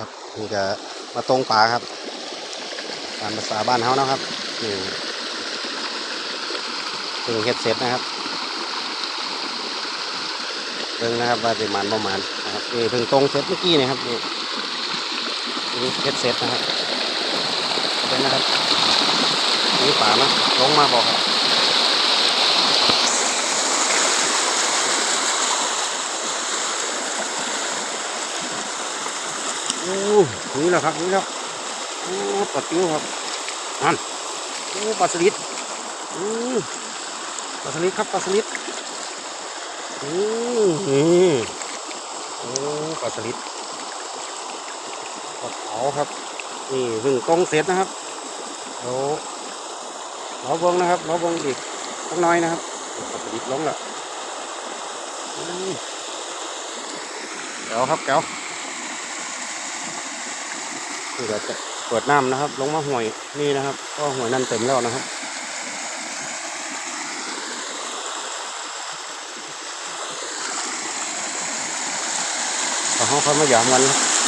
ครับนี่ก็มาตรงป่าครับตามภาษาบ้านเขานะครับนี่เพิ่งเฮ็ดเสร็จนะครับเบิ่งนะครับว่าจะมันประมาณนะครับนี่เพิ่งตรงเสร็จเมื่อกี้นี่ครับนี่นี่เฮ็ดเสร็จนะครับเบิ่งนะครับนี่ป่านะลงมาบอกครับ อ้นี่แหละครับนี่แล้วโอ้ปลาติ้วครับนั่นโอ้ปลาสลิดอือปลาสลิดครับปลาสลิดอือนี่โอ้ปลาสลิดปลาเผาครับนี่เพิ่งตรงเสร็จนะครับเดี๋ยวเราเบิ้งนะครับเราบงอีกสักน้อยนะครับปลาสลิดลงและอืมแก้วครับแก้ วนี่ก็จะเปิดน้ำนะครับ ลงมาห่วยนี่นะครับก็ห่วยนั่นเต็มแล้วนะครับเอาเขาเขามาหยามกันครับ